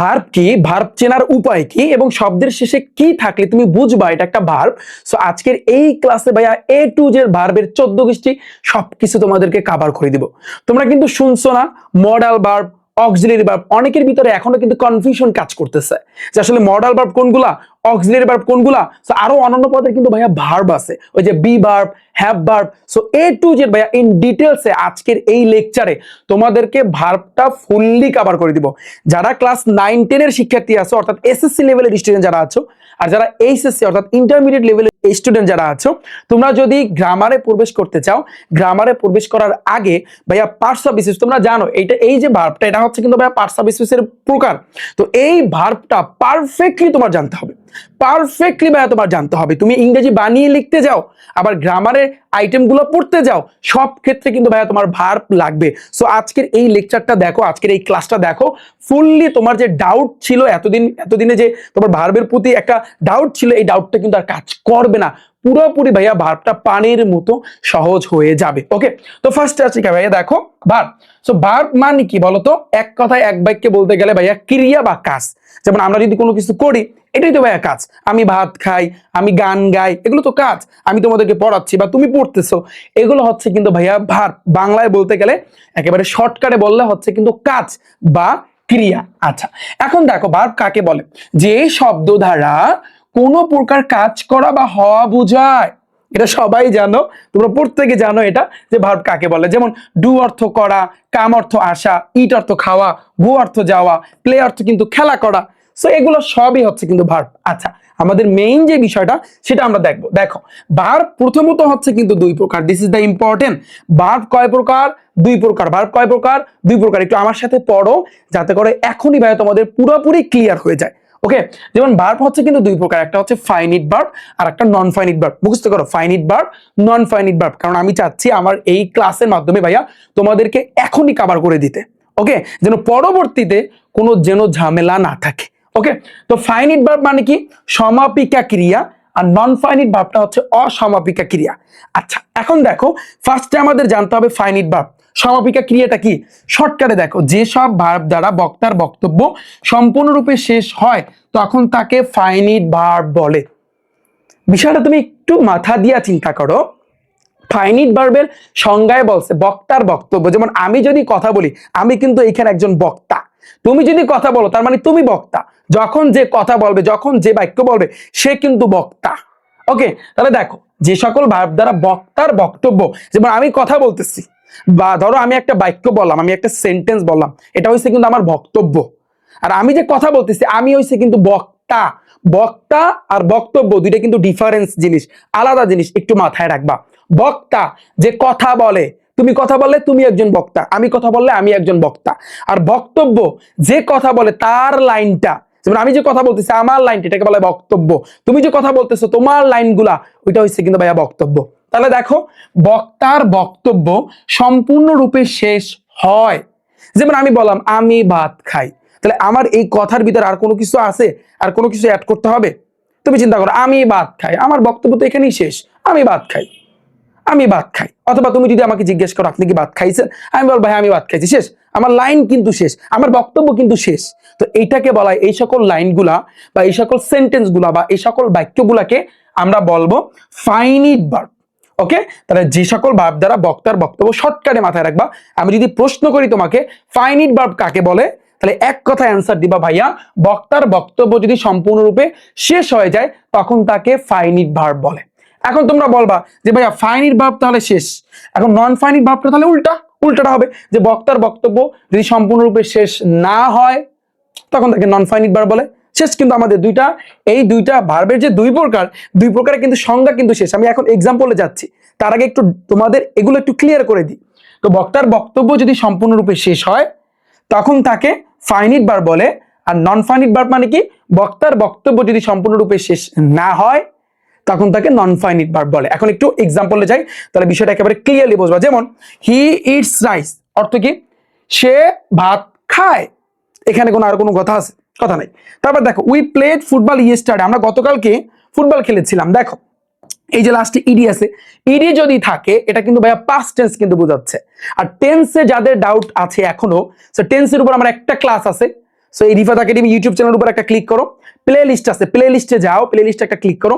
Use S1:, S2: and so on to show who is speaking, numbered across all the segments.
S1: Verb কি? Verb চেনার উপায় কি? এবং শব্দের শেষে কি থাকলে তুমি বুঝবা এটা একটা ভার্ব সো আজকের এই ক্লাসে ভাইয়া এ টু জের ভার্বের চোদ্দ গোষ্ঠী সবকিছু তোমাদেরকে কাভার করে দিব। তোমরা কিন্তু শুনছো না মডাল ভার্ব অক্সিলারি ভার্ব অনেকের ভিতরে এখনও কিন্তু কনফিউশন কাজ করতেছে। যে আসলে মডাল ভার্ব কোনগুলা অক্সিলারি ভার্ব কোনগুলা? সো আরও অন্যান্য পদের কিন্তু ভাইয়া ভার্ব আছে। ওই যে be verb have verb so A to Z ভাইয়া ইন ডিটেলসে আজকের এই লেকচারে তোমাদেরকে ভার্বটা ফুললি কভার করে দিব। যারা ক্লাস নাইন টেনের শিক্ষার্থী আছো, অর্থাৎ এসএসসি লেভেলের স্টুডেন্ট যারা আছো আর যারা এইচএসসি অর্থাৎ ইন্টারমিডিয়েট লেভেলের স্টুডেন্ট যারা আছো, তোমরা যদি গ্রামারে প্রবেশ করতে চাও গ্রামারে প্রবেশ করার আগে ভাইয়া পার্টস অফ বিসিস তোমরা জানো, এইটা, এই যে ভার্বটা এটা হচ্ছে কিন্তু ভাইয়া পার্টস অফ বিসিসের প্রকার। তো এই ভার্বটা পারফেক্টলি তোমার জানতে হবে। পারফেক্টলি ভাইয়া তোমার জানতে হবে। তুমি ইংরেজি বানিয়ে লিখতে যাও, আবার গ্রামারের আইটেমগুলো পড়তে যাও, সব ক্ষেত্রে কিন্তু ভাইয়া তোমার ভার্ব লাগবে। সো আজকের এই লেকচারটা দেখো, আজকের এই ক্লাসটা দেখো ফুললি তোমার যে ডাউট ছিল এতদিন, এতদিনে যে তোমার ভার্বের প্রতি একটা ডাউট ছিল, এই ডাউটটা কিন্তু আর কাজ করবে না। পুরোপুরি ভাইয়া ভার্বটা পানির মতো সহজ হয়ে যাবে। ওকে তো ফার্স্ট আছে কি ভাইয়া? দেখো ভার্ব সো ভার্ব মানে কি বলতো? এক কথায় এক বাক্যে বলতে গেলে ভাইয়া ক্রিয়া বা কাজ। যেমন আমরা যদি কোনো কিছু করি, এটাই তো ভাইয়া কাজ। আমি ভাত খাই, আমি গান গাই, এগুলো তো কাজ। আমি তোমাদেরকে পড়াচ্ছি বা তুমি পড়তেছো। এগুলো হচ্ছে কিন্তু ভাইয়া ভার্ব বাংলায় বলতে গেলে একেবারে শর্টকাটে বললে হচ্ছে কিন্তু কাজ বা ক্রিয়া। আচ্ছা এখন দেখো ভার্ব কাকে বলে? যে শব্দ দ্বারা কোনো প্রকার কাজ করা বা হওয়া বোঝায়। এটা সবাই জানো, তোমরা প্রত্যেকে জানো এটা, যে ভার্ব কাকে বলে? যেমন, ডু অর্থ করা, কাম অর্থ আসা, ইট অর্থ খাওয়া, গো অর্থ যাওয়া, প্লে অর্থ কিন্তু খেলা করা। সো এগুলো সবই হচ্ছে কিন্তু ভার্ব আচ্ছা আমাদের মেইন যে বিষয়টা, সেটা আমরা দেখব। দেখো ভার্ব প্রথমত হচ্ছে কিন্তু দুই প্রকার। This is the important verb কয় প্রকার? দুই প্রকার। ভার্ব কয় প্রকার? দুই প্রকার। একটু আমার সাথে পড়ো, যাতে করে এখনই ভাই তোমাদের পুরোপুরি ক্লিয়ার হয়ে যায়। ওকে যেমন ভার্ব হচ্ছে কিন্তু দুই প্রকার, একটা হচ্ছে ফাইনিট ভার্ব আর একটা নন ফাইনিট ভার্ব মুখস্থ করো finite verb non finite verb কারণ আমি চাচ্ছি আমার এই ক্লাসের মাধ্যমে ভাইয়া তোমাদেরকে এখনই কাভার করে দিতে। ওকে যেন পরবর্তীতে কোনো যেন ঝামেলা না থাকে। ওকে তো ফাইনিট ভার্ব মানে কি? সমাপিকা ক্রিয়া, আর নন ফাইনিট ভার্বটা হচ্ছে অসমাপিকা ক্রিয়া। আচ্ছা এখন দেখো ফার্স্টে আমাদের জানতে হবে ফাইনিট ভার্ব সমাপিকা ক্রিয়াটা কি? শর্টকাটে দেখো যেসব ভার্ব দ্বারা বক্তার বক্তব্য সম্পূর্ণরূপে শেষ হয়, তখন তাকে ফাইনিট ভার্ব বলে। বিষয়টা তুমি একটু মাথা দিয়া চিন্তা করো। ফাইনিট ভার্বের সংজ্ঞায় বলছে বক্তার বক্তব্য। যেমন আমি যদি কথা বলি, আমি কিন্তু এখানে একজন বক্তা। তুমি যদি কথা বলো, তার মানে তুমি বক্তা। যখন যে কথা বলবে, যখন যে বাক্য বলবে, সে কিন্তু বক্তা। ওকে তাহলে দেখো, যে সকল ভার্ব দ্বারা বক্তার বক্তব্য, যেমন আমি কথা বলতেছি বা ধরো আমি একটা বাক্য বললাম, আমি একটা সেন্টেন্স বললাম, এটা হচ্ছে কিন্তু আমার বক্তব্য। আর আমি যে কথা বলতেছি, আমি হইছে কিন্তু বক্তা। বক্তা আর বক্তব্য দুইটা কিন্তু ডিফারেন্স জিনিস, আলাদা জিনিস একটু মাথায় রাখবা। বক্তা যে কথা বলে, তুমি কথা বললে তুমি একজন বক্তা, আমি কথা বললে আমি একজন বক্তা। আর বক্তব্য যে কথা বলে তার লাইনটা, যেমন আমি যে কথা বলতেছি, আমার লাইনটা, এটাকে বলে বক্তব্য। তুমি যে কথা বলতেছো, তোমার লাইনগুলা, ওইটা হচ্ছে কিন্তু ভাইয়া বক্তব্য। তাহলে দেখো, বক্তার বক্তব্য সম্পূর্ণরূপে শেষ হয়। যেমন আমি বললাম, আমি ভাত খাই। তাহলে আমার এই কথার ভিতরে আর কোনো কিছু আছে? আর কোনো কিছু অ্যাড করতে হবে? তুমি চিন্তা করো, আমি ভাত খাই। আমার বক্তব্য তো এখানেই শেষ। আমি ভাত খাই। আমি ভাত খাই। অথবা তুমি যদি আমাকে জিজ্ঞেস করো, আপনি কি ভাত খাইছেন? আমি বলব হ্যাঁ আমি ভাত খাইছি। শেষ। আমার লাইন কিন্তু শেষ। আমার বক্তব্য কিন্তু শেষ। তো এইটাকে বলা এই সকল লাইনগুলা বা এই সকল সেন্টেন্সগুলা বা এই সকল বাক্যগুলাকে আমরা বলব ফাইনিট ভার্ব ওকে তাহলে যে সকল ভার্ব দ্বারা বক্তার বক্তব্য শর্টকাটে মাথায় রাখবা। আমি যদি প্রশ্ন করি তোমাকে ফাইনিট ভার্ব কাকে বলে? তাহলে এক কথা অ্যান্সার দিবা, ভাইয়া, বক্তার বক্তব্য যদি সম্পূর্ণরূপে শেষ হয়ে যায়, তখন তাকে ফাইনিট ভার্ব বলে। এখন তোমরা বলবা যে, ভাইয়া ফাইনিট ভাব তাহলে শেষ। এখন নন ফাইনিট ভাবটা তাহলে উল্টা, উল্টাটা হবে। যে, বক্তার বক্তব্য যদি সম্পূর্ণরূপে শেষ না হয়, তখন তাকে নন ফাইনিট ভার্ব বলে। শেষ কিন্তু আমাদের দুইটা, এই দুইটা ভার্বের যে দুই প্রকার, দুই প্রকারের কিন্তু সংজ্ঞা কিন্তু শেষ। আমি এখন এক্সাম্পলে যাচ্ছি। তার আগে একটু তোমাদের এগুলো একটু ক্লিয়ার করে দিই। তো বক্তার বক্তব্য যদি সম্পূর্ণরূপে শেষ হয়, তখন তাকে ফাইনিট বার বলে। আর নন ফাইনিট বার মানে কি? বক্তার বক্তব্য যদি সম্পূর্ণরূপে শেষ না হয়, তখন তাকে নন ফাইনিট ভার্ব বলে। এখন একটু এক্সাম্পলে যাই, তাহলে বিষয়টা একেবারে ক্লিয়ারলি বুঝবা। যেমন হি ইটস রাইস অর্থ কি? সে ভাত খায়। এখানে কোনো আর কোনো কথা আছে? কথা নাই। তারপর দেখো উই প্লেড ফুটবল ইয়েস্টারডে আমরা গতকালকে ফুটবল খেলেছিলাম। দেখো, এই যে লাস্টে ইডি আছে ইডি যদি থাকে, এটা কিন্তু ভাইয়া পাস্ট টেন্স কিন্তু বোঝাচ্ছে। আর টেন্সে যাদের ডাউট আছে এখনও সো টেন্সের উপর আমার একটা ক্লাস আছে। সো এই রিফাত একাডেমি ইউটিউব চ্যানেলের উপর একটা ক্লিক করো। প্লে লিস্ট আছে প্লে লিস্টে যাও প্লে লিস্টে একটা ক্লিক করো।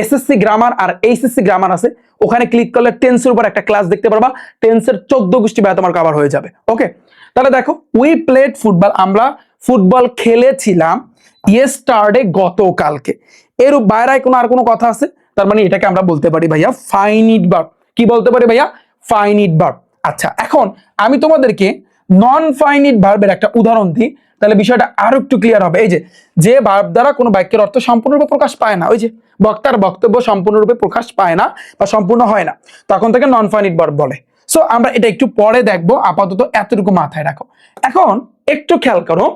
S1: এসএসসি গ্রামার আর এইচএসসি গ্রামার আছে, ওখানে ক্লিক করলে টেন্সের উপর একটা ক্লাস দেখতে পারবা। টেন্সের চোদ্দ গোষ্ঠী ব্যয় তোমার কভার হয়ে যাবে। ওকে তাহলে দেখো উই প্লেড ফুটবল আমরা ফুটবল খেলেছিলাম ইয়েস্টারডে গতকালকে। এর বাইরে কোনো আর কোনো কথা আছে? তার মানে এটাকে আমরা বলতে পারি ভাইয়া ফাইনিট বার্ব কি বলতে পারি ভাইয়া? ফাইনিট বার্ব আচ্ছা এখন আমি তোমাদেরকে নন ফাইনিট ভার্বের একটা উদাহরণ দিই। তাহলে বিষয়টা আরও একটু ক্লিয়ার হবে। এই যে যে ভার্ব দ্বারা কোনো বাক্যের অর্থ সম্পূর্ণরূপে প্রকাশ পায় না। ওই যে, বক্তার বক্তব্য সম্পূর্ণরূপে প্রকাশ পায় না বা সম্পূর্ণ হয় না। তখন তাকে নন ফাইনিট ভার্ব বলে। সো আমরা এটা একটু পরে দেখব। আপাতত এতটুকু মাথায় রাখো। এখন একটু খেয়াল করো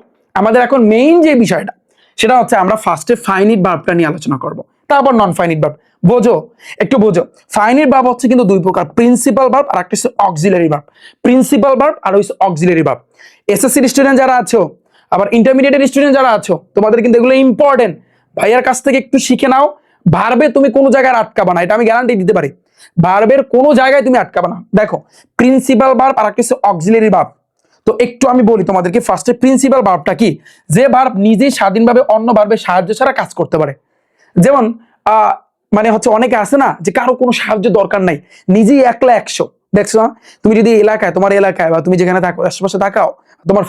S1: আমাদের এখন মেইন যে বিষয়টা, সেটা হচ্ছে আমরা ফার্স্টে ফাইনিট ভার্বটা নিয়ে আলোচনা করব। তারপর নন ফাইনিট ভার্ব বোঝো, একটু বোঝো। ফাইনিট ভার্ব হচ্ছে কিন্তু দুই প্রকার প্রিন্সিপাল ভার্ব আর একটা হচ্ছে অক্সিলারি ভার্ব প্রিন্সিপাল ভার্ব আর হচ্ছে অক্সিলারি ভার্ব এসএসসি স্টুডেন্ট যারা আছো, আবার ইন্টারমিডিয়েটের স্টুডেন্ট যারা আছো, তোমাদের কিন্তু এগুলো ইম্পর্টেন্ট ভাইয়ার কাছ থেকে একটু শিখে নাও ভার্বে তুমি কোনো জায়গায় আটকাবা না, এটা আমি গ্যারান্টি দিতে পারি। ভার্বের কোনো জায়গায় তুমি আটকাবা না। দেখো প্রিন্সিপাল ভার্ব আর একটা হচ্ছে অক্সিলারি ভার্ব তো একটু আমি বলি তোমাদেরকে ফার্স্টে প্রিন্সিপাল ভার্বটা কি? যে ভার্ব নিজেই স্বাধীনভাবে অন্য ভার্বের সাহায্য ছাড়া কাজ করতে পারে। যেমন মানে হচ্ছে অনেকে আছে না, যে কারও কোনো সাহায্য দরকার নাই, নিজেই একলা একশো। দেখছ না তুমি যদি এলাকায়, তোমার এলাকায় বা তুমি যেখানে থাকো, আশেপাশে থাকাও তোমার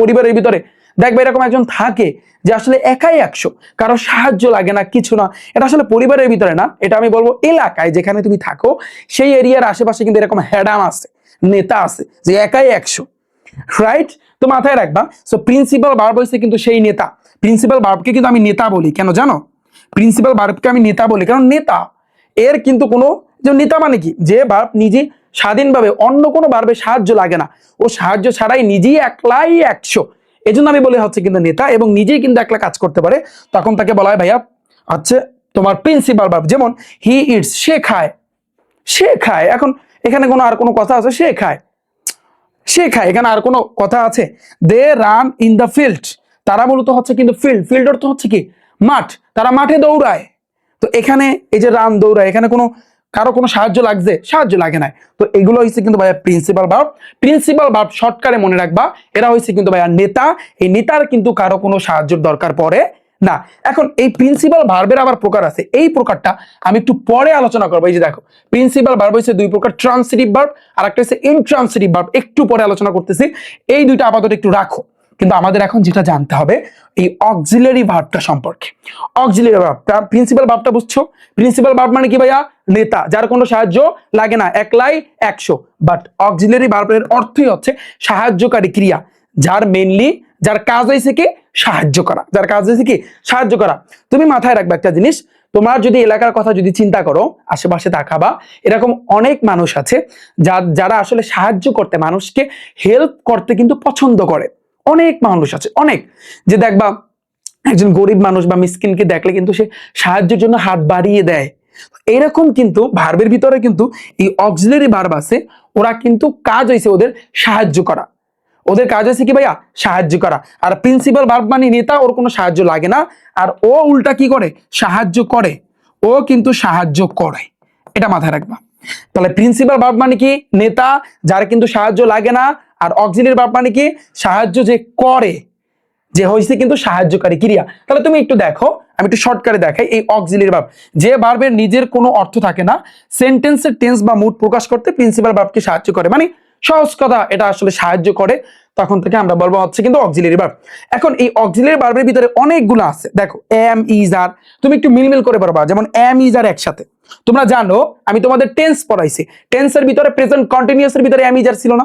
S1: পরিবারের ভিতরে, দেখবে এরকম একজন থাকে যে আসলে একাই একশো। কারও সাহায্য লাগে না, কিছু না। এটা আসলে পরিবারের ভিতরে না, এটা আমি বলব এলাকায় যেখানে তুমি থাকো, সেই এরিয়ার আশেপাশে কিন্তু এরকম হ্যাডাম আছে, নেতা আছে, যে একাই একশো। রাইট তো মাথায় রাখবা। সো প্রিন্সিপাল বার্ব হয়েছে কিন্তু সেই নেতা। প্রিন্সিপাল বার্বকে কিন্তু আমি নেতা বলি, কেন জানো? প্রিন্সিপাল বার্বকে আমি নেতা বলি, কারণ নেতা, এর কিন্তু কোনো, যে নেতা মানে কি? যে বার্ব নিজে স্বাধীনভাবে অন্য কোনো বার্বের সাহায্য লাগে না। ও সাহায্য ছাড়াই নিজেই একলাই একশো। এজন্য আমি বলি হচ্ছে কিন্তু নেতা এবং নিজেই কিন্তু একলা কাজ করতে পারে। তখন তাকে বলা হয়, ভাইয়া, হচ্ছে তোমার প্রিন্সিপাল বার্ব যেমন হি ইটস সে খায়। সে খায়। এখন এখানে কোনো আর কোনো কথা আছে, সে খায়। সে খায় এখানে আর কোনো কথা আছে? They run in the field তারা মূলত হচ্ছে কিন্তু ফিল্ড ফিল্ড অর্থ হচ্ছে কি? মাঠ। তারা মাঠে দৌড়ায়। তো এখানে এই যে রান দৌড়ায়, এখানে কোনো, কারও কোনো সাহায্য লাগছে? সাহায্য লাগে না তো এগুলো হচ্ছে কিন্তু ভাইয়া প্রিন্সিপাল ভাব প্রিন্সিপাল ভাব শর্টকারে মনে রাখবা। এরা হচ্ছে কিন্তু ভাইয়া নেতা। এই নেতার কিন্তু কারও কোনো সাহায্যের দরকার পড়ে না, এখন এই প্রিন্সিপাল ভার্বের আবার প্রকার আছে। এই প্রকারটা আমি একটু পরে আলোচনা করব। এই যে দেখো প্রিন্সিপাল ভার্ব হচ্ছে দুই প্রকার ট্রান্সিটিভ ভার্ব আর একটা হচ্ছে ইনট্রান্সিটিভ ভার্ব একটু পরে আলোচনা করতেছি। এই দুইটা আপাতত একটু রাখো। কিন্তু আমাদের এখন যেটা জানতে হবে, এই অক্সিলারি ভার্বটা সম্পর্কে। অক্সিলারি ভার্ব প্রিন্সিপাল ভার্বটা বুঝছ? প্রিন্সিপাল ভার্ব মানে কি ভাইয়া? নেতা। যার কোনো সাহায্য লাগে না। একলাই একশো। বাট অক্সিলারি ভার্বের অর্থই হচ্ছে সাহায্যকারী ক্রিয়া। যার মেনলি যার কাজ হয়েছে কি সাহায্য করা, যার কাজ হয়েছে কি সাহায্য করা। তুমি মাথায় রাখবে একটা জিনিস, তোমার যদি এলাকার কথা যদি চিন্তা করো, আশেপাশে তাকাবা, এরকম অনেক মানুষ আছে যা, যারা আসলে সাহায্য করতে, মানুষকে হেল্প করতে কিন্তু পছন্দ করে। অনেক মানুষ আছে, অনেক। যে দেখবা, একজন গরিব মানুষ বা মিসকিনকে দেখলে কিন্তু সে সাহায্যের জন্য হাত বাড়িয়ে দেয়। এরকম কিন্তু ভার্বের ভিতরে কিন্তু এই অক্সিলারি ভার্ব আছে, ওরা কিন্তু কাজ হয়েছে ওদের সাহায্য করা। ওদের কাজ হচ্ছে কি ভাইয়া? সাহায্য করা। আর প্রিন্সিপাল ভার্ব মানে নেতা, ওর কোনো সাহায্য লাগে না। আর ও উল্টা কি করে? সাহায্য করে। ও কিন্তু সাহায্য করে। এটা মাথায় রাখবা। তাহলে প্রিন্সিপাল ভার্ব মানে কি? নেতা, যার কিন্তু সাহায্য লাগে না। আর অক্সিলারি ভার্ব মানে কি? সাহায্য যে করে, যে হয়েছে কিন্তু সাহায্যকারী। ক্রিয়া তাহলে তুমি একটু দেখো। আমি একটু শর্টকারে দেখাই এই অক্সিলারি ভার্ব যে ভার্বের নিজের কোনো অর্থ থাকে না সেন্টেন্সের টেন্স বা মুড প্রকাশ করতে প্রিন্সিপাল ভার্বকে সাহায্য করে। মানে সহজ কথা, এটা আসলে সাহায্য করে। তখন থেকে আমরা বলব হচ্ছে কিন্তু অক্সিলারি ভার্ব এখন এই অক্সিলারি ভার্বের ভিতরে অনেকগুলো আছে। দেখো এম ইজ আর তুমি একটু মিলমিল করে পারবা যেমন এম ইজ আর একসাথে। তোমরা জানো, আমি তোমাদের টেন্স পড়াইছি। টেন্সের ভিতরে প্রেজেন্ট কন্টিনিউয়াসের ভিতরে এম ইজ আর ছিল না।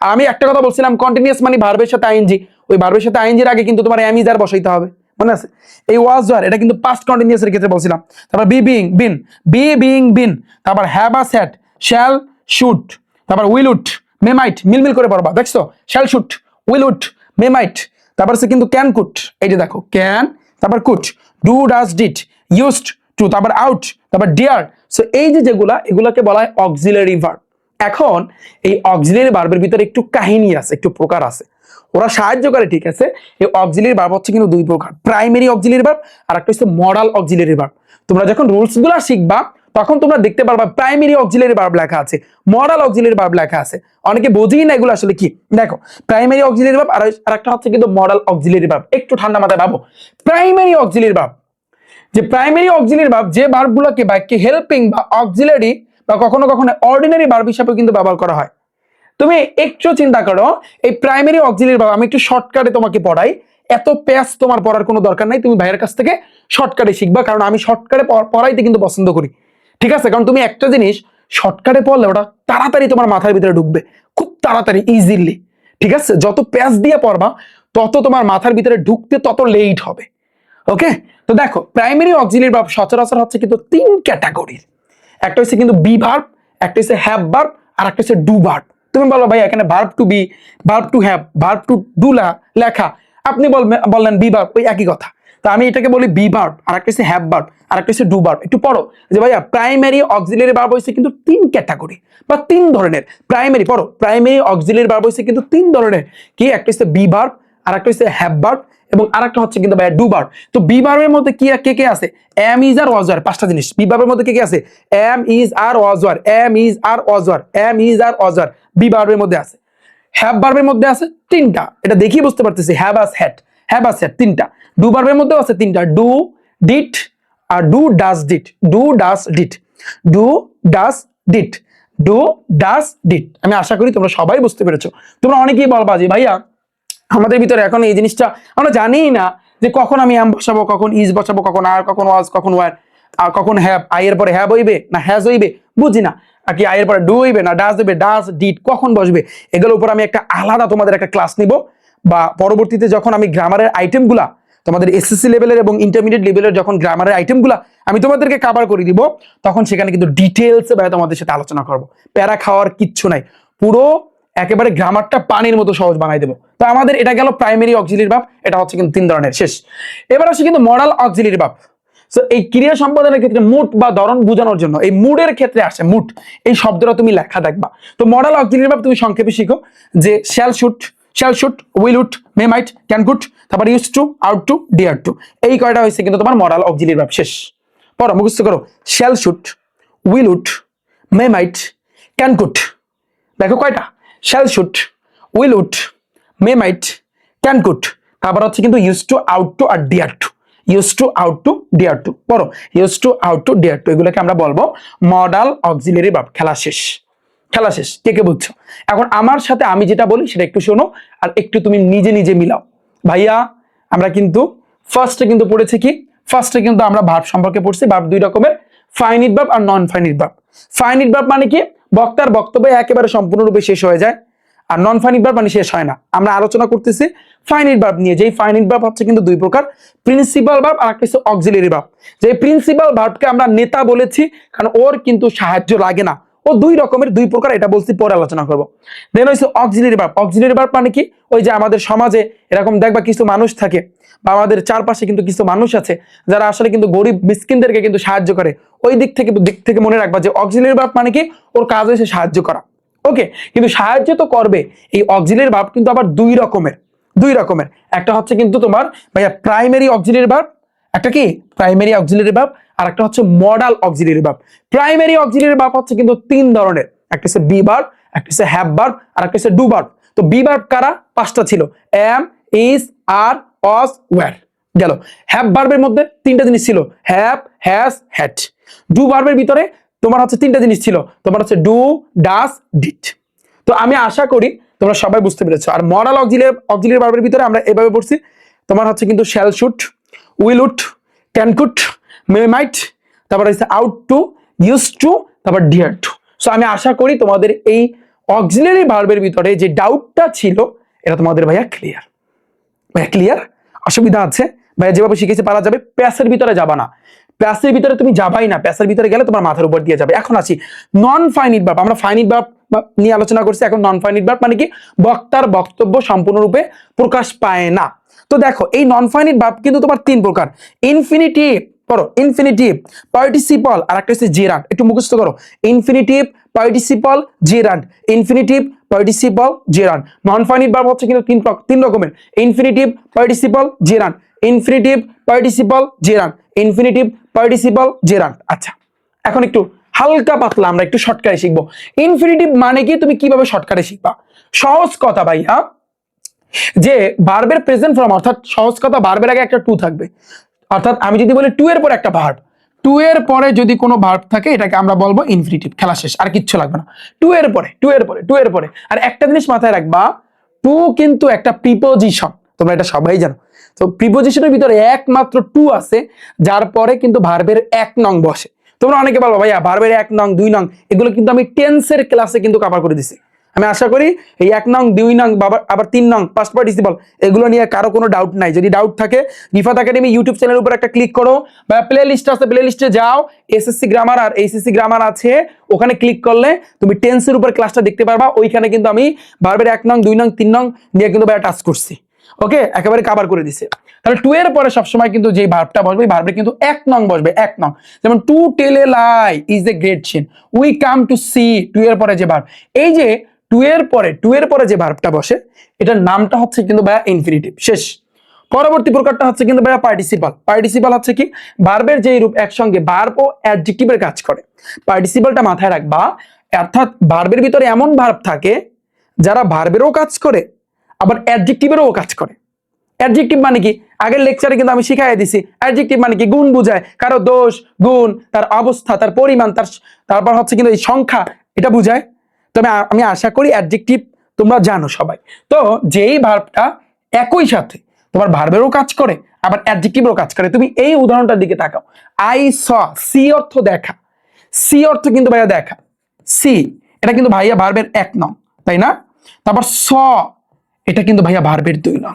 S1: আমি একটা কথা বলছিলাম কন্টিনিউয়াস মানে ভার্বের সাথে আইএনজি ওই ভার্বের সাথে আইএনজির আগে কিন্তু তোমার এম ইজ আর বসাইতে হবে। মনে আছে? এই ওয়াজ আর এটা কিন্তু পাস্ট কন্টিনিউয়াস ক্ষেত্রে বলছিলাম। তারপর be being been be being been তারপর have a set shall should তারপর উইল উড মেমাইট মিলমিল করে পড়বা, দেখছ? Shall should will would may might তারপর সে কিন্তু ক্যান কুট এই যে দেখো ক্যান তারপর could do does did used to তারপর আউট তারপর ডিয়ার সো এই যে যেগুলা, এগুলোকে বলা হয় অক্সিলারি ভার্ব এখন এই অক্সিলারি ভার্বের ভিতরে একটু কাহিনী আছে, একটু প্রকার আছে। ওরা সাহায্য করে, ঠিক আছে? এই অক্সিলারি ভার্ব হচ্ছে কিন্তু দুই প্রকার প্রাইমারি অক্সিলারি ভার্ব আর একটা হচ্ছে মডাল অক্সিলারি ভার্ব তোমরা যখন রুলসগুলা শিখবা তখন তোমরা দেখতে পারবা প্রাইমারি অক্সিলারি ভার্ব লেখা আছে মডাল অক্সিলারি ভার্ব লেখা আছে। অনেকে বোঝেই না এগুলো আসলে কি। দেখো প্রাইমারি অক্সিলারি ভার্ব আর একটা হচ্ছে কিন্তু মডাল অক্সিলারি ভার্ব একটু ঠান্ডা মাথায় ভাবো। প্রাইমারি অক্সিলারি ভার্ব যে প্রাইমারি অক্সিলারি ভার্ব যে ভার্বগুলোকে বাক্যে হেল্পিং বা অক্সিলারি বা কখনো কখনো অর্ডিনারি ভার্ব হিসাবে কিন্তু ব্যবহার করা হয়। তুমি একটু চিন্তা করো, এই প্রাইমারি অক্সিলারি ভার্ব আমি একটু শর্টকাটে তোমাকে পড়াই। এত প্যাচ তোমার পড়ার কোনো দরকার নাই, তুমি ভাইয়ের কাছ থেকে শর্টকাটে শিখবা, কারণ আমি শর্টকাটে পড়াইতে কিন্তু পছন্দ করি। ঠিক আছে? কারণ তুমি একটা জিনিস শর্টকাটে পড়লে ওটা তাড়াতাড়ি তোমার মাথার ভিতরে ঢুকবে। খুব তাড়াতাড়ি ইজিলি ঠিক আছে? যত প্যাচ দিয়ে পড়বা, তত তোমার মাথার ভিতরে ঢুকতে তত লেট হবে। ওকে তো দেখো প্রাইমারি অক্সিলারি ভার্ব সচরাচর হচ্ছে কিন্তু তিন ক্যাটাগরির একটা হচ্ছে কিন্তু বি ভার্ব একটা হচ্ছে হ্যাভ ভার্ব আর একটা হচ্ছে ডু ভার্ব তুমি বলো, ভাই, এখানে verb to be verb to have verb to do লেখা। আপনি বললেন বি ভার্ব ওই একই কথা। তো আমি এটাকে বলি বি ভার্ব আর একটা হচ্ছে হ্যাভ ভার্ব আর একটা হচ্ছে ডু ভার্ব একটু পড়ো। যে ভাইয়া প্রাইমারি অক্সিলারি ভার্ব হচ্ছে কিন্তু তিন ক্যাটাগরি বা তিন ধরনের। প্রাইমারি পড়ো। প্রাইমারি অক্সিলারি ভার্ব হচ্ছে কিন্তু তিন ধরনের। কি? একটা হচ্ছে বি ভার্ব আর একটা হচ্ছে হ্যাভ ভার্ব এবং আরেকটা হচ্ছে কিন্তু ভাইয়া ডু ভার্ব তো বি ভার্বের মধ্যে কি কে কে আছে? এম ইজ আর ওয়াজওয়ার পাঁচটা জিনিস। বি ভার্বের মধ্যে কে কে আছে? Am is are was were am is are was were am is are was were be ভার্বের মধ্যে আছে। হ্যাভ ভার্বের মধ্যে আছে তিনটা। এটা দেখি বুঝতে পারতেছি। Have has had have has had তিনটা। ডু ভার্বের মধ্যেও আছে তিনটা, do did R do does did, do does did, do does did, do does did. আমি আশা করি তোমরা সবাই বুঝতে পেরেছ। তোমরা অনেকেই বলবা যে, ভাইয়া, আমাদের ভিতরে এখন এই জিনিসটা আমরা জানিই না যে কখন আমি এম বসাবো, কখন ইজ বসাবো, কখন আর কখন ওয়াজ কখন ওয়ার আর কখন হ্যাভ আইয়ের পরে হ্যাভ হইবে না হ্যাজ হইবে? বুঝি না। আর কি আইয়ের পরে ডু হইবে না ডাস হইবে, ডাস ডিট কখন বসবে? এগুলোর উপর আমি একটা আলাদা তোমাদের একটা ক্লাস নিব। বা পরবর্তীতে যখন আমি গ্রামারের আইটেমগুলা তোমাদের এসএসসি লেভেলের এবং ইন্টারমিডিয়েট লেভেলের যখন গ্রামারের আইটেমগুলা আমি তোমাদেরকে কাভার করে দিব, তখন সেখানে কিন্তু ডিটেলসে ভাই তোমাদের সাথে আলোচনা করব। প্যারা খাওয়ার কিচ্ছু নাই। পুরো একেবারে গ্রামারটা পানির মতো সহজ বানাই দেবো। তো আমাদের এটা গেল প্রাইমারি অক্সিলির ভাব, এটা হচ্ছে কিন্তু তিন ধরনের, শেষ। এবার আসে কিন্তু মডাল অক্সিলির ভাব। তো এই ক্রিয়া সম্পাদনের ক্ষেত্রে মুড বা ধরন বোঝানোর জন্য, এই মুডের ক্ষেত্রে আসে মুড এই শব্দটা তুমি লেখা দেখবা। তো মডাল অক্সিলির ভাব তুমি সংক্ষেপে শিখো যে shall should shall should will would may might can could তারপর use to ought to dare to এই কয়টা হয়েছে কিন্তু তোমার মডাল অক্সিলির ভাব। শেষ। পড়ো, মুখস্থ করো। Shall should will would may might can কুট দেখো কয়টা? Shall should will would may might can could তারপর হচ্ছে কিন্তু use to ought to R dare to use to ought to dare to পড়ো use to ought to dare to এগুলোকে আমরা বলব মডাল অক্সিলারি ভাব। খেলা শেষ। খেলা শেষ। কে কে বুঝছ? এখন আমার সাথে আমি যেটা বলি সেটা একটু শোনো আর একটু তুমি নিজে নিজে মিলাও। ভাইয়া, আমরা কিন্তু ফার্স্টে কিন্তু পড়েছি কি? ফার্স্টে কিন্তু আমরা ভার্ব সম্পর্কে পড়ছি ভার্ব দুই রকমের ফাইনিট ভার্ব আর non finite verb finite verb মানে কি? বক্তার বক্তব্য একেবারে সম্পূর্ণরূপে শেষ হয়ে যায়, আর নন ফাইনিট ভার্ব মানে শেষ হয় না। আমরা আলোচনা করতেছি ফাইনিট ভার্ব নিয়ে, যেই ফাইনিট ভার্ব হচ্ছে কিন্তু দুই প্রকার প্রিন্সিপাল ভার্ব আর একটা হচ্ছে অক্সিলারি ভার্ব যে প্রিন্সিপাল ভার্বকে আমরা নেতা বলেছি, কারণ ওর কিন্তু সাহায্য লাগে না। ও দুই রকমের, দুই প্রকার, এটা বলছি, পরে আলোচনা করব। দেন হচ্ছে অক্সিলারি ভার্ব অক্সিলারি ভার্ব মানে কি? ওই যে আমাদের সমাজে এরকম দেখবা কিছু মানুষ থাকে, বা আমাদের চারপাশে কিন্তু কিছু মানুষ আছে, যারা আসলে কিন্তু গরিব মিসকিনদেরকে কিন্তু সাহায্য করে। ওই দিক থেকে দিক থেকে মনে রাখবা যে অক্সিলারি ভার্ব মানে কি? ওর কাজ হয়েছে সাহায্য করা। ওকে কিন্তু সাহায্য তো করবে। এই অক্সিলারি ভার্ব কিন্তু আবার দুই রকমের দুই রকমের। একটা হচ্ছে কিন্তু তোমার, ভাইয়া প্রাইমারি অক্সিলারি ভার্ব একটা কি? প্রাইমারি অক্সিলারি ভার্ব আর একটা হচ্ছে modal auxiliary verb primary auxiliary verb হচ্ছে কিন্তু তিন ধরনের। একটা হচ্ছে বি ভার্ব একটা হচ্ছে হ্যাভ ভার্ব আর একটা হচ্ছে ডু ভার্ব তো বি ভার্ব কারা? পাঁচটা ছিল। এম ইজ আর অস ওয়্যার গেল। হ্যাভ ভার্বের মধ্যে তিনটা জিনিস ছিল। হ্যাভ হ্যাজ হ্যাড ডু ভার্বের ভিতরে তোমার হচ্ছে তিনটা জিনিস ছিল। তোমার হচ্ছে ডু ডাস ডিট তো আমি আশা করি তোমরা সবাই বুঝতে পেরেছ। আর মডাল অক্সিলিয়ার অক্সিলিয়ার ভার্বের ভিতরে আমরা এভাবে পড়ছি। তোমার হচ্ছে কিন্তু shall should will would can could may might, তারপর হচ্ছে আউট টু ইউজ টু, তারপর ডিয়ার টু। সো আমি আশা করি তোমাদের এই অক্সিলিয়ারি ভার্বের ভিতরে যে ডাউটটা ছিল, এটা তোমাদের ভাইয়া ক্লিয়ার ভাইয়া ক্লিয়ার অসুবিধা আছে? ভাইয়া যেভাবে শিখেছে পারা যাবে, প্যাসের ভিতরে যাবা না। প্যাসের ভিতরে তুমি যাবাই না, প্যাসের ভিতরে গেলে তোমার মাথার উপর দিয়ে যাবে। এখন আছি নন ফাইনিট ভাব আমরা ফাইনিট ভাব নিয়ে আলোচনা করছি, এখন নন ফাইনিট ভাব মানে কি? বক্তার বক্তব্য সম্পূর্ণরূপে প্রকাশ পায় না। তো দেখো, এই নন ফাইনিট ভাব কিন্তু তোমার তিন প্রকার। ইনফিনিটিভ পড়ো ইনফিনিটিভ পার্টিসিপল আর একটা হচ্ছে জেরান্ড একটু মুখস্থ করো। Infinitive participle gerund infinitive participle gerund non finite verb হচ্ছে কিন্তু তিন তিন রকমের। Infinitive participle gerund infinitive participle gerund infinitive participle gerund আচ্ছা এখন একটু হালকা পাতলা আমরা একটু শর্টকাটে শিখব। ইনফিনিটিভ মানে কি? তুমি কীভাবে শর্টকাটে শিখবা? সহজ কথা ভাইয়া। যে ভার্বের প্রেজেন্ট ফর্ম অর্থাৎ সহজ কথা ভার্বের আগে একটা টু থাকবে। অর্থাৎ আমি যদি বলি টু এর পরে একটা ভার্ব টু এর পরে যদি কোনো ভার্ব থাকে, এটাকে আমরা বলব ইনফিনিটিভ খেলা শেষ, আর কিচ্ছু লাগবে না। টু এর পরে টু এর পরে টু এর পরে। আর একটা জিনিস মাথায় রাখবা টু কিন্তু একটা প্রিপোজিশন তোমরা এটা সবাই জানো। তো প্রিপোজিশনের ভিতরে একমাত্র টু আছে, যার পরে কিন্তু ভার্বের এক নং বসে। তোমরা অনেকে বলব, ভাইয়া ভার্বের এক নং, দুই নং, এগুলো কিন্তু আমি টেন্সের ক্লাসে কিন্তু কভার করে দিছি। আমি আশা করি এই এক নং, দুই নং আবার তিন নং পাঁচ পার্টিসিপল এগুলো নিয়ে কারও কোনো ডাউট নাই। যদি ডাউট থাকে রিফাত একাডেমি ইউটিউব চ্যানেলের উপর একটা ক্লিক করো বা প্লে লিস্ট আছে প্লে লিস্টে যাও এসএসসি গ্রামার আর এইচএসসি গ্রামার আছে, ওখানে ক্লিক করলে তুমি টেন্সের উপর ক্লাসটা দেখতে পারবা। ওইখানে কিন্তু আমি ভার্বের এক নং, দুই নং, তিন নং নিয়ে কিন্তু ভাইয়া টাচ করছি। ওকে একেবারে কাবার করে দিছে। তাহলে টু এর পরে সবসময় কিন্তু যে ভার্বটা বসবে ভার্বের কিন্তু এক নং বসবে, এক নং। যেমন to tell a lie is a great sin we come to see to এর পরে যে ভার্ব এই যে টু এর পরে টু এর পরে যে ভার্বটা বসে, এটার নামটা হচ্ছে কিন্তু ভাইয়া ইনফিনিটিভ শেষ। পরবর্তী প্রকারটা হচ্ছে কিন্তু ভাইয়া পার্টিসিপাল পার্টিসিপাল হচ্ছে কি? ভার্বের যে রূপ একসঙ্গে ভার্ব ও অ্যাডজেক্টিভের কাজ করে। পার্টিসিপালটা মাথায় রাখবা। অর্থাৎ ভার্বের ভিতরে এমন ভার্ব থাকে, যারা ভার্বেরও কাজ করে, আবার অ্যাডজেক্টিভেরও কাজ করে। অ্যাডজেক্টিভ মানে কি? আগের লেকচারে কিন্তু আমি শিখাই দিছি। অ্যাডজেক্টিভ মানে কি? গুণ বুঝায়। কারও দোষ, গুণ, তার অবস্থা, তার পরিমাণ, তার তারপর হচ্ছে কিন্তু এই সংখ্যা, এটা বুঝায়। তবে আমি আশা করি অ্যাডজেক্টিভ তোমরা জানো সবাই। তো যেই ভার্বটা একই সাথে তোমার ভার্বেরও কাজ করে, আবার অ্যাডজেক্টিভেরও কাজ করে। তুমি এই উদাহরণটার দিকে তাকাও। আই স সি অর্থ দেখা। সি অর্থ কিন্তু ভাইয়া দেখা। সি এটা কিন্তু ভাইয়া ভার্বের এক নং, তাই না? তারপর স এটা কিন্তু ভাইয়া ভার্বের দুই নং।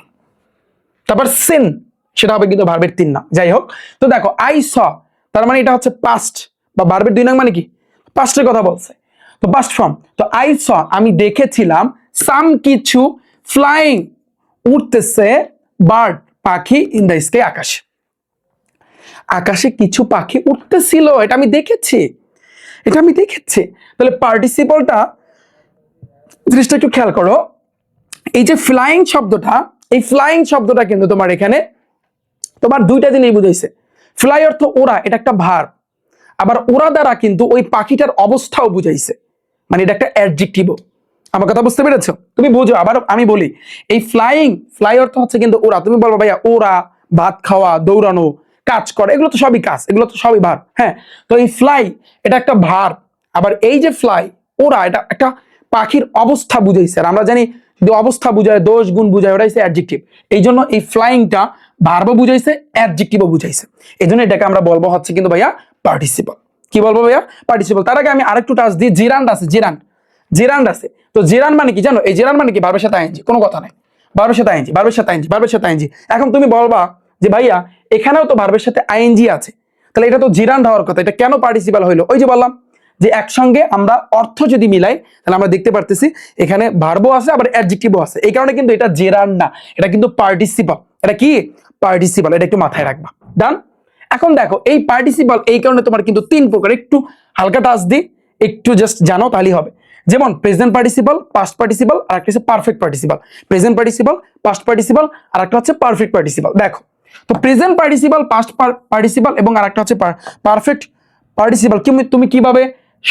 S1: তারপর সিন সেটা হবে কিন্তু ভার্বের তিন নং। যাই হোক, তো দেখো আই স তার মানে এটা হচ্ছে পাস্ট বা ভার্বের দুই নং মানে কি? পাস্টের কথা বলছে। তো পাস্ট ফর্ম তো আই স আমি দেখেছিলাম সাম কিছু ফ্লাইং উঠতেছে বার্ড পাখি ইন দ্য স্কাই আকাশে। আকাশে কিছু পাখি উঠতেছিল, এটা আমি দেখেছি। এটা আমি দেখেছি। তাহলে পার্টিসিপলটা জিনিসটা একটু খেয়াল করো। এই যে ফ্লাইং শব্দটা, এই ফ্লাইং শব্দটা কিন্তু তোমার এখানে, তোমার দুইটা জিনিস বুঝাইছে। ফ্লাই অর্থ ওরা এটা একটা ভার আবার ওরা দ্বারা কিন্তু ওই পাখিটার অবস্থাও বুঝাইছে। মানে এটা একটা অ্যাডজেক্টিভও আমার কথা বুঝতে পেরেছ? তুমি বুঝো, আবার আমি বলি। এই ফ্লাইং ফ্লাই অর্থ হচ্ছে কিন্তু ওরা। তুমি বলব, ভাইয়া, ওরা, ভাত খাওয়া, দৌড়ানো, কাজ করে, এগুলো তো সবই কাজ, এগুলো তো সবই ভার। হ্যাঁ তো এই ফ্লাই এটা একটা ভার। আবার এই যে ফ্লাই ওরা এটা একটা পাখির অবস্থা বুঝাইছে। আর আমরা জানি, যদি অবস্থা বুঝায়, দোষ, গুণ বুঝায় ওটা হচ্ছে অ্যাডজেক্টিভ এই জন্য এই ফ্লাইংটা ভার্বও বুঝাইছে অ্যাডজেক্টিভও বুঝাইছে। এই জন্য এটাকে আমরা বলব হচ্ছে কিন্তু, ভাইয়া পার্টিসিপল কি বলব ভাইয়া? পার্টিসিপল তার আগে আমি আরেকটু টাচ দিই। জিরান্ড আছে, জিরান্ড। জেরান্ড আছে। তো জেরান মানে কি জানো? এই জেরান মানে কি? ভার্বের সাথে আইনজি কোনো কথা নাই। ভার্বের সাথে আইনজি ভার্বের সাথে আইনজি ভার্বের সাথে আইনজি এখন তুমি বলবা যে ভাইয়া, এখানেও তো ভার্বের সাথে আইনজি আছে। তাহলে এটা তো জিরান্ড হওয়ার কথা। এটা কেন পার্টিসিপাল হইল? ওই যে বললাম যে একসঙ্গে আমরা অর্থ যদি মিলাই, তাহলে আমরা দেখতে পারতেছি এখানে ভার্বও আছে, আবার অ্যাডজেক্টিভও আছে। এই কারণে কিন্তু এটা জেরান না। এটা কিন্তু পার্টিসিপাল এটা কি? পার্টিসিপাল এটা একটু মাথায় রাখবা। ডান এখন দেখো, এই পার্টিসিপাল এই কারণে তোমার কিন্তু তিন প্রকার, একটু হালকা টাচ দিই, একটু জাস্ট জানো তাহলেই হবে। যেমন প্রেজেন্ট পার্টিসিপাল পাস্ট পার্টিসিপাল আর একটা হচ্ছে perfect participle present participle past participle আর একটা হচ্ছে পারফেক্ট পার্টিসিপাল দেখো, তো প্রেজেন্ট পার্টিসিপাল পাস্ট পার্টিসিপাল এবং আর একটা হচ্ছে পারফেক্ট পার্টিসিপাল তুমি কীভাবে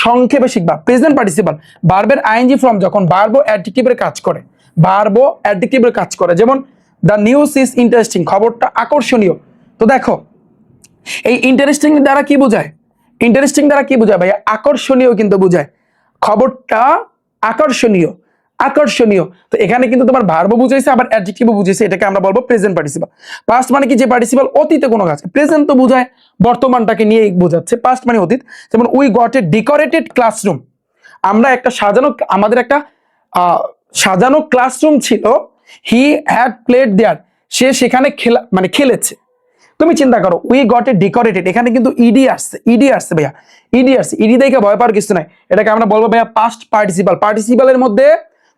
S1: সংক্ষেপে শিখবা? প্রেজেন্ট পার্টিসিপাল বারবের আইএনজি ফর্ম যখন বারবো অ্যাডজেক্টিভের কাজ করে বারবো অ্যাডজেক্টিভের কাজ করে, যেমন দ্য নিউজ ইজ ইন্টারেস্টিং খবরটা আকর্ষণীয়। তো দেখো এই ইন্টারেস্টিং দ্বারা কি বোঝায়? ইন্টারেস্টিং দ্বারা কি বোঝায় ভাইয়া? আকর্ষণীয় কিন্তু বোঝায়। খবরটা আকর্ষণীয় আকর্ষণীয়। তো এখানে কিন্তু তোমার ভার্ব বুঝাইছে, আবার অ্যাডজেক্টিভও বুঝাইছে, এটাকে আমরা বলব প্রেজেন্ট পার্টিসিপাল পাস্ট মানে কি? যে পার্টিসিপাল অতীতে কোনো কাজ। প্রেজেন্ট তো বোঝায়, বর্তমানটাকে নিয়ে বোঝাচ্ছে। পাস্ট মানে অতীত। যেমন we got a decorated classroom আমরা একটা সাজানো, আমাদের একটা সাজানো ক্লাসরুম ছিল। হি হ্যাড প্লেড দেয়ার সে সেখানে খেলা মানে খেলেছে। তুমি চিন্তা করো উই গট এ ডেকোরেটেড এখানে কিন্তু ইডি আসছে ইডি আসছে ভাইয়া। ইডি আসছে ইডি দেখে ভয় পাওয়ার কিছু নাই। এটাকে আমরা বলব ভাইয়া পাস্ট পার্টিসিপাল পার্টিসিপালের মধ্যে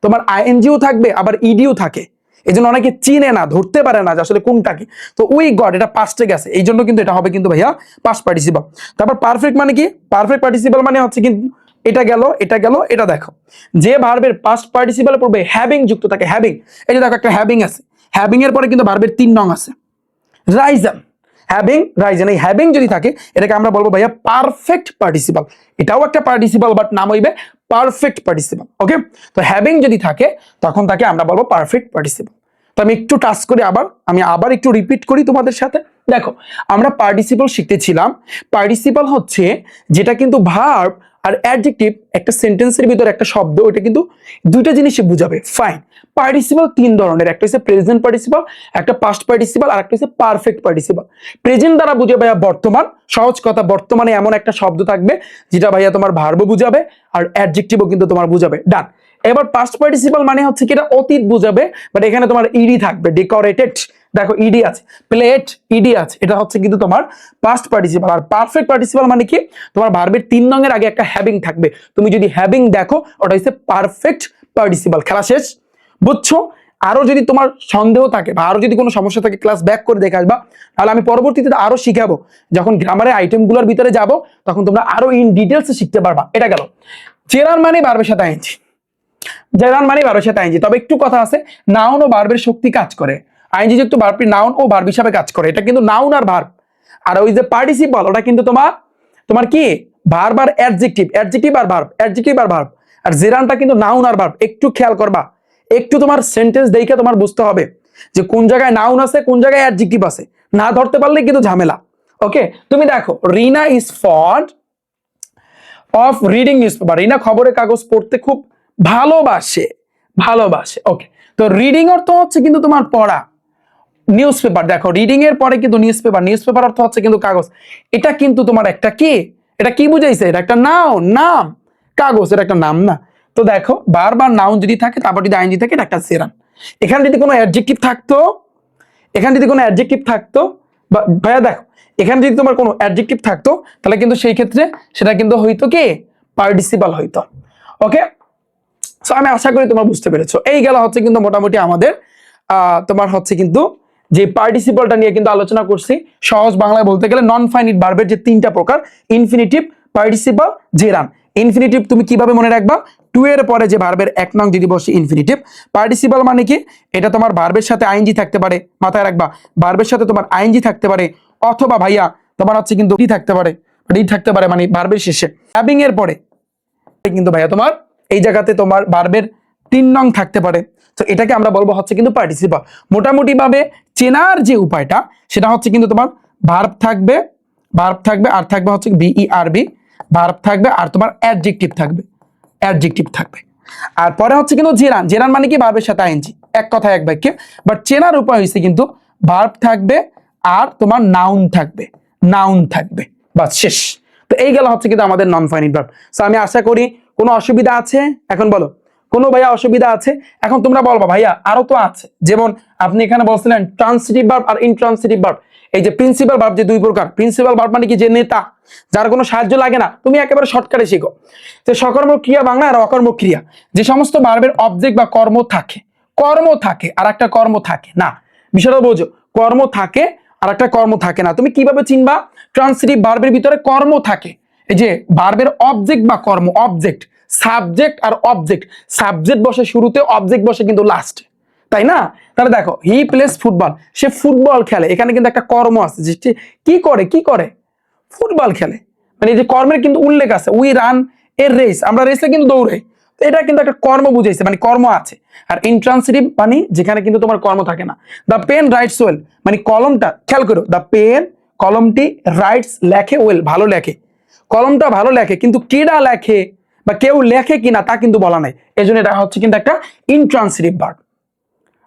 S1: তোমার আইএনজিও থাকবে, আবার ইডিও থাকে। এই জন্য অনেকে চিনে না, ধরতে পারে না যে আসলে কোনটা কি। তো উই গড এটা পাস্টে গেছে। এই জন্য কিন্তু এটা হবে কিন্তু ভাইয়া পাস্ট পার্টিসিপাল তারপর পারফেক্ট মানে কি? পারফেক্ট পার্টিসিপাল মানে হচ্ছে কিন্তু এটা গেল এটা গেল, এটা দেখো। যে ভার্বের পাস্ট পার্টিসিপাল পড়বে হ্যাভিং যুক্ত থাকে হ্যাভিং এই যে দেখো একটা হ্যাভিং আছে। হ্যাভিং এর পরে কিন্তু ভার্বের তিন নং আছে। রাইজাম হ্যাভিং রাইজেন এই হ্যাভিং যদি থাকে, এটাকে আমরা বলব ভাইয়া পারফেক্ট পার্টিসিপাল এটাও একটা পার্টিসিপাল বাট নাম হইবে পারফেক্ট পার্টিসিপাল ওকে তো হ্যাভিং যদি থাকে, তখন তাকে আমরা বলব পারফেক্ট পার্টিসিপাল তো আমি একটু টাচ করি আবার, আমি আবার একটু রিপিট করি তোমাদের সাথে। দেখো, আমরা পার্টিসিপাল শিখতেছিলাম। পার্টিসিপাল হচ্ছে যেটা কিন্তু ভার্ব আর অ্যাডজেক্টিভ একটা সেন্টেন্সের ভিতরে একটা শব্দ ওটা কিন্তু দুইটা জিনিসই বুঝাবে। ফাইন পার্টিসিপাল তিন ধরনের, একটা হচ্ছে প্রেজেন্ট পার্টিসিপাল একটা পাস্ট পার্টিসিপাল আর একটা হচ্ছে পারফেক্ট পার্টিসিপাল প্রেজেন্ট দ্বারা বুঝে ভাইয়া বর্তমান, সহজ কথা, বর্তমানে এমন একটা শব্দ থাকবে, যেটা ভাইয়া তোমার ভার্বও বুঝাবে, আর অ্যাডজেক্টিভও কিন্তু তোমার বুঝাবে। ডান এবার পাস্ট পার্টিসিপাল মানে হচ্ছে কি এটা অতীত বুঝাবে বাট এখানে তোমার ইডি থাকবে ডেকোরেটেড দেখো ইডি আছে প্লেট ইডি আছে, এটা হচ্ছে কিন্তু তোমার পাস্ট পার্টিসিপাল আর পারফেক্ট পার্টিসিপাল মানে কি? তোমার ভার্বের তিন রঙের আগে একটা হ্যাভিং থাকবে। তুমি যদি হ্যাভিং দেখো, ওটা হচ্ছে পারফেক্ট পার্টিসিপাল খেলা শেষ। বুঝছ? আরও যদি তোমার সন্দেহ থাকে বা আরও যদি কোনো সমস্যা থাকে ক্লাস ব্যাক করে দেখে আসবা। তাহলে আমি পরবর্তীতে আরও শিখাবো। যখন গ্রামারের আইটেমগুলোর ভিতরে যাব, তখন তোমরা আরও ইন ডিটেলসে শিখতে পারবা। এটা গেল। জেরার মানে বারবের সাথে আইনছি জেরার মানে বারবের সাথে আইনজি তবে একটু কথা আছে। নাউন ও বার্বের শক্তি কাজ করে। আইনজি যুক্ত বার্বটি নাউন ও ভার্ব হিসাবে কাজ করে। এটা কিন্তু নাউন আর ভার্ব আর ওই যে পার্টিসিপাল ওটা কিন্তু তোমার তোমার কি? ভার্ব আর অ্যাডজেক্টিভ অ্যাডজেক্টিভ আর ভার্ব অ্যাডজেক্টিভ আর ভার্ব আর জেরানটা কিন্তু নাউন আর ভার্ব একটু খেয়াল করবা। একটু তোমার সেন্টেন্স দেখে তোমার বুঝতে হবে যে কোন জায়গায় নাউন আছে, কোন জায়গায় অ্যাডজেক্টিভ আছে। না ধরতে পারলে কিন্তু ঝামেলা। ওকে তুমি দেখো, Rina is fond of reading newspaper Rina খবরের কাগজ পড়তে খুব ভালোবাসে। ভালোবাসে। ওকে তো রিডিং অর্থ হচ্ছে কিন্তু তোমার পড়া। নিউজ পেপার দেখো রিডিং এর পরে কিন্তু নিউজ পেপার নিউজ পেপার অর্থ হচ্ছে কিন্তু কাগজ। এটা কিন্তু তোমার একটা কি? এটা কি বুঝাইছে? এটা একটা নাও নাম। কাগজ, এটা একটা নাম না। তো দেখো, বারবার নাউন যদি থাকে, তারপর যদি আইনজি থাকে, এটা একটা সেরান। এখানে যদি কোনো অ্যাডজেক্টিভ থাকতো, এখানে যদি কোনো অ্যাডজেক্টিভ থাকতো, বা ভাইয়া দেখো, এখানে যদি তোমার কোনো অ্যাডজেক্টিভ থাকতো, তাহলে কিন্তু সেই ক্ষেত্রে সেটা কিন্তু হইতো কি? পার্টিসিপাল হইতো। ওকে সো আমি আশা করি তোমরা বুঝতে পেরেছ। এই গেল হচ্ছে কিন্তু মোটামুটি আমাদের তোমার হচ্ছে কিন্তু যে পার্টিসিপালটা নিয়ে কিন্তু আলোচনা করছি, সহজ বাংলায় বলতে গেলে নন ফাইনিট বার্বের যে তিনটা প্রকার ইনফিনিটিভ পার্টিসিপাল জেরান ইনফিনিটিভ তুমি কীভাবে মনে রাখবা? টু এর পরে যে ভার্বের এক নং যদি বসে ইনফিনিটিভ পার্টিসিপাল মানে কি? এটা তোমার ভার্বের সাথে আইনজি থাকতে পারে, মাথায় রাখবা। ভার্বের সাথে তোমার আইনজি থাকতে পারে, অথবা ভাইয়া তোমার হচ্ছে কিন্তু কি থাকতে পারে রি থাকতে পারে মানে ভার্বের শেষে। হ্যাভিং এর পরে কিন্তু ভাইয়া তোমার এই জায়গাতে তোমার ভার্বের তিন নং থাকতে পারে। তো এটাকে আমরা বলব হচ্ছে কিন্তু পার্টিসিপাল মোটামুটি ভাবে চেনার যে উপায়টা, সেটা হচ্ছে কিন্তু তোমার ভার্ব থাকবে ভার্ব থাকবে, আর থাকবে হচ্ছে বিই আর বি ভার্ব থাকবে, আর তোমার অ্যাডজেক্টিভ থাকবে অ্যাডজেক্টিভ থাকবে। আর পরে হচ্ছে কিন্তু জেরান জেরান মানে কি? ভার্বের সাথে আইনজি এক কথা এক বাক্যে। বাট চেনার উপায় হচ্ছে কিন্তু ভার্ব থাকবে, আর তোমার নাউন থাকবে নাউন থাকবে, বাস শেষ। তো এই গেল হচ্ছে কিন্তু আমাদের নন ফাইনিট ভার্ব সো আমি আশা করি কোনো অসুবিধা আছে? এখন বলো। কোনো ভাইয়া অসুবিধা আছে? এখন তোমরা বলবা, ভাইয়া, আরও তো আছে। যেমন আপনি এখানে বলছিলেন ট্রান্সিটিভ ভার্ব আর ইনট্রান্সিটিভ ভার্ব এই যে প্রিন্সিপাল ভার্ব যে দুই প্রকার প্রিন্সিপাল ভার্ব মানে কি যে নেতা? যার কোনো সাহায্য লাগে না। তুমি একেবারে শর্টকাটে শিখো। যে সকর্ম ক্রিয়া বাংলা আর অকর্ম ক্রিয়া। যে সমস্ত ভার্বের অবজেক্ট বা কর্ম থাকে। কর্ম থাকে, আর একটা কর্ম থাকে। না, বিষয়টা বোঝো। কর্ম থাকে, আর একটা কর্ম থাকে না। তুমি কীভাবে চিনবা? ট্রান্সিটিভ ভার্বের ভিতরে কর্ম থাকে। এই যে ভার্বের অবজেক্ট বা কর্ম অবজেক্ট সাবজেক্ট আর অবজেক্ট। সাবজেক্ট বসে শুরুতে, অবজেক্ট বসে কিন্তু লাস্ট তাই না? তাহলে দেখো হি প্লেস ফুটবল সে ফুটবল খেলে। এখানে কিন্তু একটা কর্ম আছে, যে কি করে কি করে? ফুটবল খেলে। মানে এই যে কর্মের কিন্তু উল্লেখ আছে উই রান এর রেস আমরা রেসে কিন্তু দৌড়াই। এটা কিন্তু একটা কর্ম বুঝাইছে মানে কর্ম আছে। আর ইন্ট্রান্সিটিভ মানে যেখানে কিন্তু তোমার কর্ম থাকে না। দ্য পেন রাইটস ওয়েল মানে কলমটা, খেয়াল করো দ্য পেন কলমটি রাইটস লেখে ওয়েল ভালো লেখে। কলমটা ভালো লেখে, কিন্তু কেডা লেখে? বা কেউ লেখে কিনা তা কিন্তু বলা নাই। এই জন্য এটা হচ্ছে কিন্তু একটা ইনট্রান্সিটিভ ভার্ব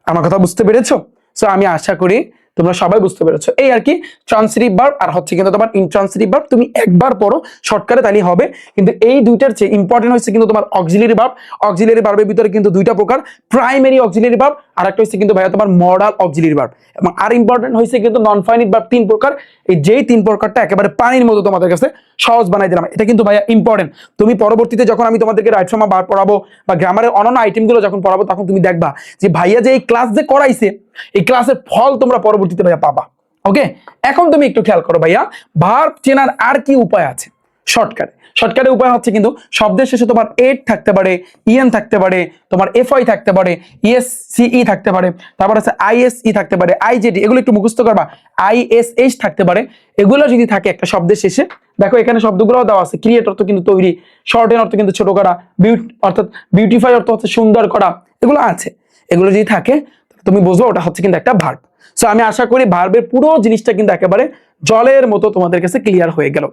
S1: আমার কথা বুঝতে পেরেছ? সো আমি আশা করি তোমরা সবাই বুঝতে পেরেছ। এই আর কি ট্রান্সিটিভ ভার্ব আর হচ্ছে কিন্তু তোমার ইনট্রান্সিটিভ ভার্ব তুমি একবার পড়ো শর্টকাটে তাহলেই হবে। কিন্তু এই দুইটার চেয়ে ইম্পর্টেন্ট হচ্ছে কিন্তু তোমার অক্সিলারি ভার্ব অক্সিলারি ভার্বের ভিতরে কিন্তু দুইটা প্রকার প্রাইমারি অক্সিলারি ভার্ব আর একটা হচ্ছে কিন্তু ভাইয়া তোমার মডাল অক্সিলারি ভার্ব এবং আর ইম্পর্টেন্ট হয়েছে কিন্তু নন ফাইনিট ভার্ব তিন প্রকার। এই যেই তিন প্রকারটা একেবারে পানির মতো তোমাদের কাছে সহজ বানাই দিলাম। এটা কিন্তু ভাইয়া ইম্পর্টেন্ট তুমি পরবর্তীতে যখন আমি তোমাদেরকে রাইট ফর্মা বার পড়াবো বা গ্রামারের অন্যান্য আইটেমগুলো যখন পড়াবো, তখন তুমি দেখবা যে ভাইয়া যে এই ক্লাস যে করাইছে এই ক্লাসের ফল তোমরা পরবর্তীতে ভাইয়া পাবা। ওকে এখন তুমি একটু খেয়াল করো ভাইয়া ভার্ব চেনার আর কি উপায় আছে? শর্টকাট শর্টকাটের উপায় হচ্ছে কিন্তু শব্দের শেষে তোমার এড থাকতে পারে ইএন থাকতে পারে, তোমার এফআই থাকতে পারে ইএসসিই থাকতে পারে, তারপর আছে আইএসই থাকতে পারে আইজেডি এগুলো একটু মুখস্থ করবা। আইএসএইচ থাকতে পারে, এগুলো যদি থাকে একটা শব্দের শেষে, দেখো এখানে শব্দগুলো দেওয়া আছে ক্রিয়েট অর্থ কিন্তু তৈরি শর্ট এর অর্থ কিন্তু ছোট করা বিউটি অর্থাৎ বিউটিফাই অর্থ হচ্ছে সুন্দর করা, এগুলো আছে। এগুলো যদি থাকে তুমি বুঝব, ওটা হচ্ছে কিন্তু একটা ভার্ব সো আমি আশা করি ভার্বের পুরো জিনিসটা কিন্তু একেবারে জলের মতো তোমাদের কাছে ক্লিয়ার হয়ে গেল।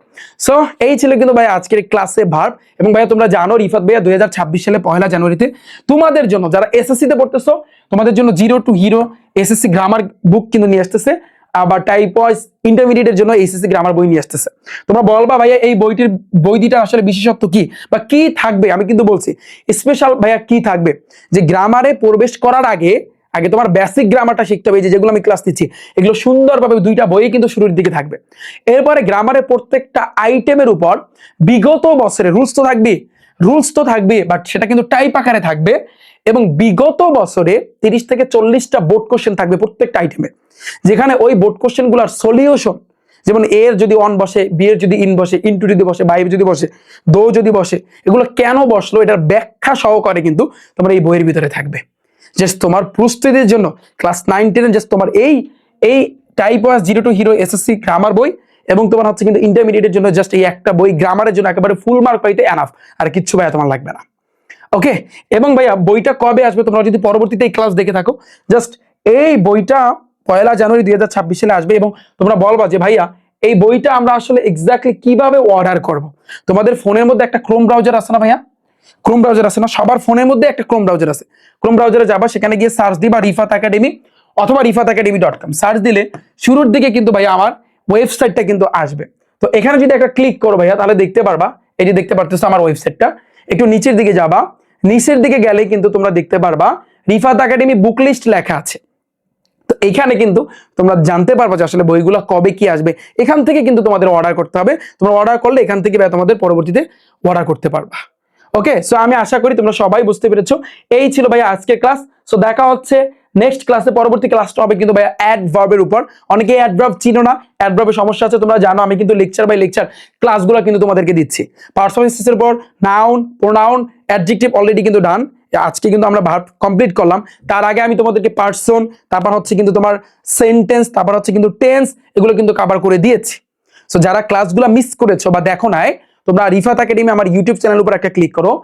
S1: সো এই ছিল কিন্তু ভাই আজকের ক্লাসে ভার্ব এবং ভাইয়া তোমরা জানো, রিফাত ভাইয়া দুই হাজার ছাব্বিশ সালে পয়লা জানুয়ারিতে তোমাদের জন্য যারা এসএসসি তে পড়তেছো, তোমাদের জন্য zero to hero SSC grammar book কিন্তু নিয়ে আসতেছে, আবার টাইপ ওয়াইজ ইন্টারমিডিয়েটের জন্য এসএসসি গ্রামার বই নিয়ে আসতেছে। তোমরা বলবা ভাইয়া এই বইটির, বইটিটা আসলে বিশেষত্ব কি বা কি থাকবে? আমি কিন্তু বলছি স্পেশাল ভাইয়া কি থাকবে? যে গ্রামারে প্রবেশ করার আগে আগে তোমার বেসিক গ্রামারটা শিখতে হবে যেগুলো আমি ক্লাস দিচ্ছি এগুলো সুন্দরভাবে দুইটা বই কিন্তু শুরুর দিকে থাকবে। এরপরে গ্রামারের প্রত্যেকটা আইটেমের উপর বিগত বছরে রুলস তো থাকবে রুলস তো থাকবে বাট সেটা কিন্তু টাইপ আকারে থাকবে এবং বিগত বছরে তিরিশ থেকে চল্লিশটা বোর্ড কোশ্চেন থাকবে প্রত্যেকটা আইটেমে যেখানে ওই বোর্ড কোশ্চেনগুলার সলিউশন যেমন এর যদি অন বসে বি এর যদি ইন বসে ইনটু যদি বসে বাইরে যদি বসে দো যদি বসে, এগুলো কেন বসল, এটার ব্যাখ্যা সহকারে কিন্তু তোমার এই বইয়ের ভিতরে থাকবে। জাস্ট তোমার প্রস্তুতির জন্য ক্লাস নাইন টেনের জাস্ট তোমার এই এই type was zero to hero SSC grammar বই এবং তোমার হচ্ছে কিন্তু ইন্টারমিডিয়েটের জন্য জাস্ট এই একটা বই গ্রামারের জন্য একেবারে ফুল মার্ক পাইতে এনাফ আর কিচ্ছু ভাইয়া তোমার লাগবে না। ওকে এবং ভাইয়া বইটা কবে আসবে তোমরা যদি পরবর্তীতে এই ক্লাস দেখে থাকো জাস্ট এই বইটা পয়লা জানুয়ারি দুই হাজার ছাব্বিশ সালে আসবে এবং তোমরা বলবা যে ভাইয়া এই বইটা আমরা আসলে এক্স্যাক্টলি কীভাবে অর্ডার করব? তোমাদের ফোনের মধ্যে একটা ক্রোম ব্রাউজার আছে না ভাইয়া? ক্রোম ব্রাউজার আছে না? সবার ফোনের মধ্যে একটা ক্রোম ব্রাউজার আছে। ক্রোম ব্রাউজারে যাবা, সেখানে গিয়ে সার্চ দিবা রিফাত একাডেমি অথবা Rifat academy dot com search দিলে শুরুর দিকে কিন্তু ভাইয়া আমার ওয়েবসাইটটা কিন্তু আসবে। তো এখানে যদি একটা ক্লিক করো ভাইয়া, তাহলে দেখতে পারবা, এই যে দেখতে পারতেছো আমার ওয়েবসাইটটা একটু নিচের দিকে যাবা, নিচের দিকে গেলে কিন্তু তোমরা দেখতে পারবা রিফাত একাডেমি বুক লিস্ট লেখা আছে। তো এখানে কিন্তু তোমরা জানতে পারবা যে আসলে বইগুলো কবে কি আসবে। এখান থেকে কিন্তু তোমাদের অর্ডার করতে হবে। তোমরা অর্ডার করলে এখান থেকে তোমাদের পরবর্তীতে অর্ডার করতে পারবা। ওকে সো আমি আশা করি তোমরা সবাই বুঝতে পেরেছ। এই ছিল ভাইয়া আজকের ক্লাস সো দেখা হচ্ছে নেক্সট ক্লাসে পরবর্তী ক্লাসটা হবে কিন্তু ভাইয়া অ্যাডভার্বের উপর। অনেকে অ্যাডভার্ব চিনো না। অ্যাডভার্বের সমস্যা আছে, তোমরা জানো। আমি কিন্তু লেকচার বাই লেকচার ক্লাসগুলো কিন্তু তোমাদেরকে দিচ্ছি। পার্সোনালিসিসের উপর নাউন প্রোনাউন অ্যাডজেক্টিভ অলরেডি কিন্তু ডান আজকে কিন্তু আমরা ভার্ব কমপ্লিট করলাম। তার আগে আমি তোমাদেরকে পার্সন তারপর হচ্ছে কিন্তু তোমার সেন্টেন্স তারপর হচ্ছে কিন্তু টেন্স এগুলো কিন্তু কভার করে দিয়েছি। সো যারা ক্লাসগুলো মিস করেছ বা দেখো নাই তোমরা রিফাত একাডেমি আমার ইউটিউব চ্যানেল উপর একটা ক্লিক করো।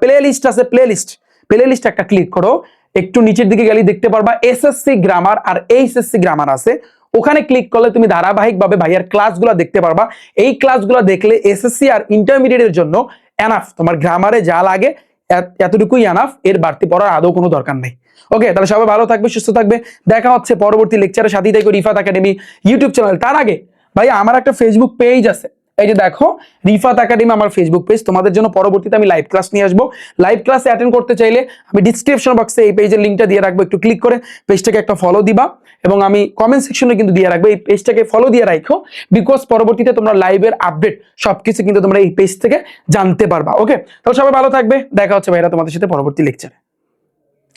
S1: প্লে লিস্ট আছে প্লে লিস্ট প্লে লিস্ট একটা ক্লিক করো। একটু নিচের দিকে গেলে দেখতে পারবা এসএসসি গ্রামার আর এইচএসসি গ্রামার আছে। ওখানে ক্লিক করলে তুমি ধারাবাহিকভাবে ভাইয়ার ক্লাসগুলো দেখতে পারবা। এই ক্লাসগুলো দেখলে এসএসসি আর ইন্টারমিডিয়েটের জন্য এনাফ তোমার গ্রামারে যা লাগে, এত- এতটুকুই এনাফ এর বাড়তি পড়ার আদৌ কোনো দরকার নেই। ওকে তাহলে সবাই ভালো থাকবে, সুস্থ থাকবে। দেখা হচ্ছে পরবর্তী লেকচারের সাথেই থাকবে রিফাত একাডেমি ইউটিউব চ্যানেল তার আগে ভাই আমার একটা ফেসবুক পেজ আছে। এই যে দেখো, রিফাত একাডেমি আমার ফেসবুক পেজ তোমাদের জন্য পরবর্তীতে আমি লাইভ ক্লাস নিয়ে আসব। লাইভ ক্লাসে অ্যাটেন্ড করতে চাইলে আমি ডিসক্রিপশন বক্সে এই পেজের লিঙ্কটা দিয়ে রাখব, একটু ক্লিক করে পেজটাকে একটা ফলো দিবা এবং আমি কমেন্ট সেকশনে কিন্তু দিয়ে রাখব, এই পেজটাকে ফলো দিয়ে রাখো বিকজ পরবর্তীতে তোমরা লাইভের আপডেট সবকিছু কিন্তু তোমরা এই পেজ থেকে জানতে পারবা ওকে তাহলে সবাই ভালো থাকবে, দেখা হচ্ছে ভাইরা তোমাদের সাথে পরবর্তী লেকচারে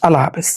S1: আল্লাহ হাফেজ।